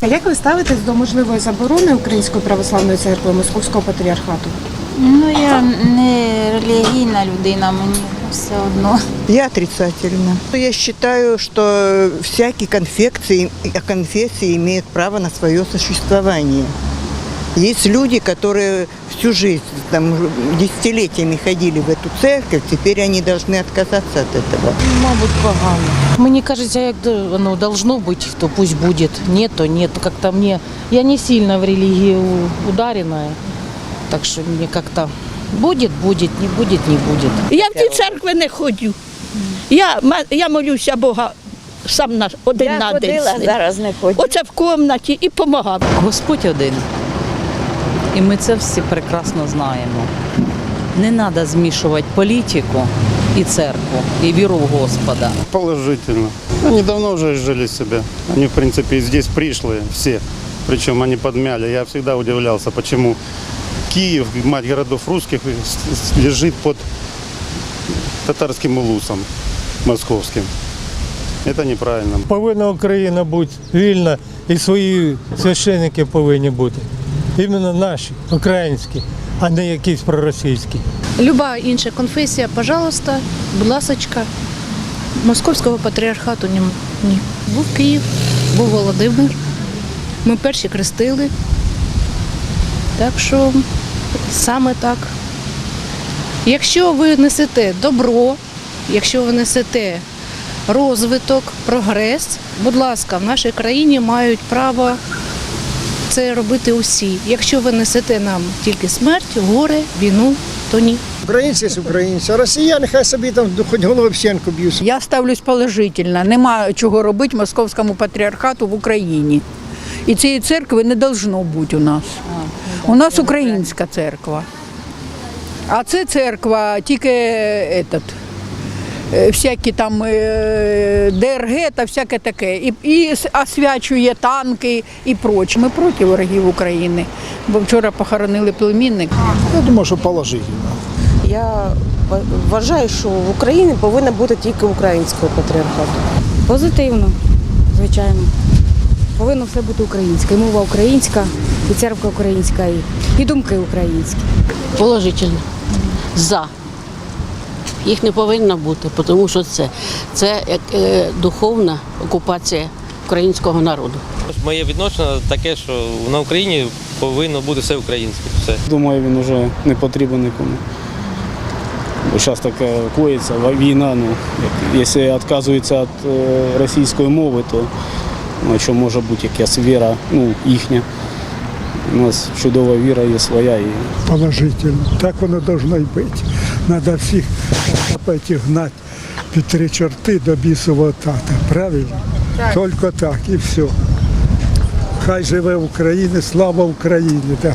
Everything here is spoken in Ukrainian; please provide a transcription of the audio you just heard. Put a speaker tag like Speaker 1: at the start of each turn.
Speaker 1: А як ви ставитесь до можливої заборони Української православної церкви Московського патріархату?
Speaker 2: Ну, я не релігійна людина, мені все одно.
Speaker 3: Я отрицательно. Я считаю, что всякі конфекции, конфессии имеет право на свое существование. Есть люди, которые всю жизнь, там, десятилетиями ходили в эту церковь, теперь они должны отказаться от этого.
Speaker 4: Мабуть, погано. Мені кажеться, як до- воно должно бути, то пусть буде. Нет, то нет. Как-то мне, я не сильно в религии у- ударенная, так що мені как-то будет, будет, не будет, не будет.
Speaker 5: Я в ті церкви не ходжу. Я, ма- я молюся Бога сам на один
Speaker 2: Я
Speaker 5: на один.
Speaker 2: ходила,
Speaker 5: з ним.
Speaker 2: зараз не ходжу.
Speaker 5: Оце в кімнаті і допомагав.
Speaker 6: Господь один. І ми це всі прекрасно знаємо. Не треба змішувати політику і церкву, і віру в Господа.
Speaker 7: Положительно. Они давно уже жили себя. Они, в принципе, и здесь пришлые все. Причем они подмяли. Я всегда удивлялся, почему Киев, мать городов русских, с- с- лежит под татарским улусом московским. Это неправильно.
Speaker 8: Повинна Україна бути вільна і свої священники повинні бути. Іменно наші, українські, а не якісь проросійські.
Speaker 9: Люба інша конфесія, пожалуйста, будь ласочка. Московського патріархату ні. Був Київ, був Володимир. Ми перші крестили. Так що саме так. Якщо ви несете добро, якщо ви несете розвиток, прогрес, будь ласка, в нашій країні мають право це робити усі. Якщо ви несете нам тільки смерть, горе, війну, то ні.
Speaker 10: Українці з українці, а росіяни хай собі там хоч голови в стінку б'ють.
Speaker 11: Я ставлюсь положительно. Нема чого робити московському патріархату в Україні. І цієї церкви не должно бути у нас. У нас українська церква. А це церква тільки этот, е, всякі там е, ДРГ та всяке таке. І, і освячує танки і проче. Ми проти ворогів України. Бо вчора похоронили племінника.
Speaker 10: Я думаю, що положительно.
Speaker 12: Я вважаю, що в Україні повинна бути тільки українського патріархату.
Speaker 2: Позитивно, звичайно. Повинно все бути українське. І мова українська, і церква українська, і, і думки українські.
Speaker 4: Положительно. За. Їх не повинно бути, тому що це, це як, е, духовна окупація українського народу.
Speaker 13: Моє відношення таке, що на Україні повинно бути все українське. Все.
Speaker 7: Думаю, він вже не потрібен нікому. Бо зараз таке коїться, війна, ну, якщо відказується від е, російської мови, то ну, що може бути якась віра, ну, їхня. У нас чудова віра є своя. І
Speaker 10: Положительно. Так воно й бути. Треба всіх опять гнати під три чорти до бісового тата. Правильно? Тільки так і все. Хай живе Україна, слава Україні. Да.